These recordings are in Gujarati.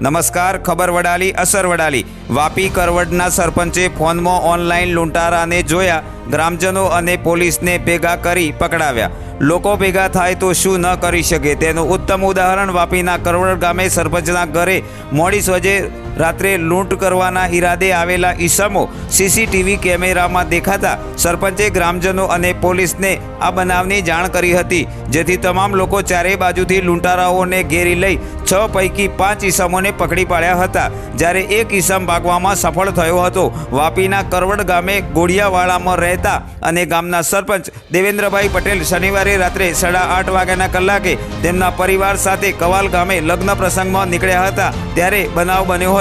નમસ્કાર, ખબર વડાલી, અસર વડાલી. વાપી કરવડના સરપંચે ફોનમાં ઓનલાઈન લૂંટારાને જોયા. ગ્રામજનો અને પોલીસને ભેગા કરી પકડાવ્યા. લોકો ભેગા થાય તો શું ન કરી શકે? તેનું ઉત્તમ ઉદાહરણ વાપીના કરવડ ગામે સરપંચના ઘરે મોડી સોજે રાત્રે લૂંટ કરવાના ઈરાદે આવેલા ઈસમો સીસીટીવી કેમેરામાં દેખાતા સરપંચે ગ્રામજનો અને પોલીસને આ બનાવની જાણ કરી હતી, જેથી તમામ લોકો ચારે બાજુથી લૂંટારાઓને ઘેરી લઈ છ પૈકી પાંચ ઈસમોને પકડી પાડ્યા હતા. જ્યારે એક ઈસમ ભાગવામાં સફળ થયો હતો, વાપીના કરવડ ગામે ગોળિયાવાળામાં રહેતા અને ગામના સરપંચ દેવેન્દ્રભાઈ પટેલ શનિવારે રાત્રે સાડા આઠ વાગ્યાના કલાકે તેમના પરિવાર સાથે કવાલ ગામે લગ્ન પ્રસંગમાં નીકળ્યા હતા. ત્યારે બનાવ બન્યો હતો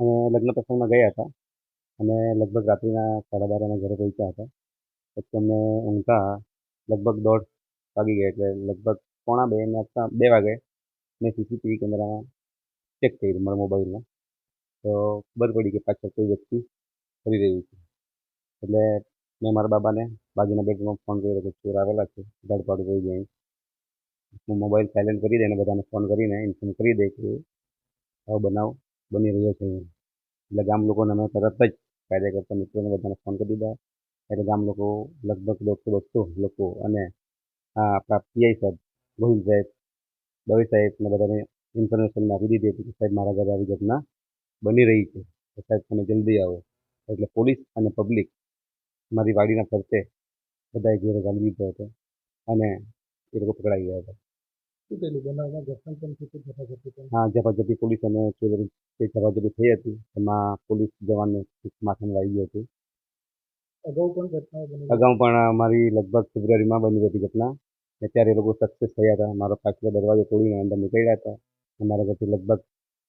અમે લગ્ન પ્રસંગમાં ગયા હતા. અને લગભગ રાત્રિના સાડા બાર ઘરે પહોંચ્યા હતા. પછી અમને ઊંઘતા લગભગ દોઢ વાગી ગયા એટલે લગભગ પોણા બે ને બે વાગે મેં સીસીટીવી કેમેરામાં ચેક કર્યું મારા મોબાઈલમાં. તો ખબર પડી કે પાછળ કોઈ વ્યક્તિ ફરી રહ્યું છે. એટલે મેં મારા બાબાને બાજુના બેડરૂમમાં ફોન કર્યો કે ચોર આવેલા છે ધડપડ થઈ જાય. હું મોબાઈલ સાયલેન્ટ કરી દઈને બધાને ફોન કરીને ઇન્ફોર્મ કરી દે કે આવો બનાવ બની રહ્યો છે. એટલે ગામ લોકોને અમે તરત જ કાર્યકર્તા મિત્રોને બધાને ફોન કરી દીધા. એટલે ગામ લોકો લગભગ દોઢસો બસો લોકો અને આ આપણા પીઆઈ સાહેબ ગોવિંદ સાહેબ, દવે સાહેબને બધાને ઇન્ફોર્મેશન આપી દીધી હતી કે સાહેબ મારા ઘરે આવી ઘટના બની રહી છે. સાહેબ તમે જલ્દી આવો. એટલે પોલીસ અને પબ્લિક મારી વાડીના ફરતે બધાએ ઘેરો ગાળી દીધો હતો અને એ લોકો પકડાઈ ગયા હતા. શું થયેલું બનાવમાં ઘર્ષણ પણ થયું ઝપાઝપી પણ હા ઝપાઝપી પોલીસ અને ચોરી જે ઝપાઝપી થઈ હતી એમાં પોલીસ જવાનને માથાને વાગી ગયું હતું. અગાઉ પણ ઘટનાઓ બની અગાઉ પણ અમારી લગભગ ફેબ્રુઆરીમાં બની હતી ઘટના. ને ત્યારે એ લોકો સક્સેસ થયા હતા. મારો પાછલો દરવાજો તોડીને અંદર નીકળ્યા હતા. અમારા મારા ઘરથી લગભગ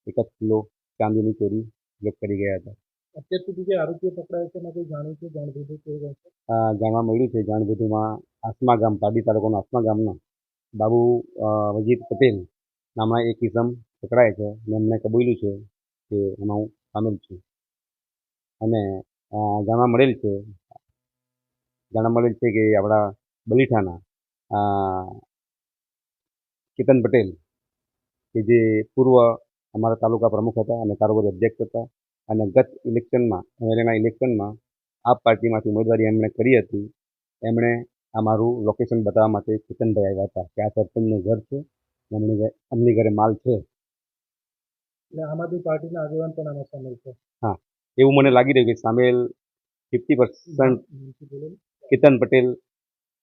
એક જ કિલો ચાંદીની ચોરી લોક કરી ગયા હતા. અત્યાર સુધી જે આરોપીઓ પકડાયા છે એમાં કોઈ જાણ્યું છે જાણ દીધું કે એવું કંઈ છે? આ જાણવા મળ્યું છે. જાણભીધુમાં આસમા ગામ પાડી તાલુકાના આસમા ગામના બાબુ અ, પટેલ નામના એક ઇસમ પકડાય છે અને એમણે કબૂલ્યું છે કે એમાં હું સામેલ છું. અને જાણવા મળેલ છે જાણવા મળેલ છે કે આપણા બલીઠાના કેતન પટેલ કે જે પૂર્વ અમારા તાલુકા પ્રમુખ હતા અને કારોબારી અધ્યક્ષ હતા અને ગત ઇલેક્શનમાં એમએલએના ઇલેક્શનમાં આપ પાર્ટીમાંથી ઉમેદવારી એમણે કરી હતી. એમણે આ મારું લોકેશન બતાવવા માટે ચેતનભાઈ આવ્યા હતા કે આ સરપંચનું ઘર છે એમની ઘરે એમની ઘરે માલ છે. આમ આદમી પાર્ટીના આગેવાન પણ આમાં સામેલ છે. એવું મને લાગી રહ્યું કે સામેલ ફિફ્ટી પર્સન્ટ. કેતન પટેલ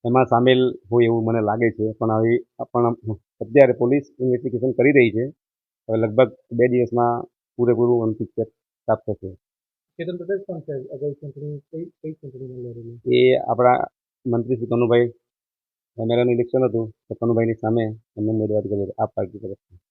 એમાં સામેલ હોય એવું મને લાગે છે પણ હવે પણ અત્યારે પોલીસ ઇન્વેસ્ટિગેશન કરી રહી છે. હવે લગભગ બે દિવસમાં પૂરેપૂરું અંતિમ પિક્ચર પ્રાપ્ત થશે. કેતન પટેલ પણ છે? અગાઉ ચૂંટણી કઈ કઈ ચૂંટણીમાં લડેલું? એ આપણા મંત્રી શ્રી કનુભાઈ, એમએલએનું ઇલેક્શન હતું, તો કનુભાઈની સામે એમને ઉમેદવારી કરી આ પાર્ટી તરફથી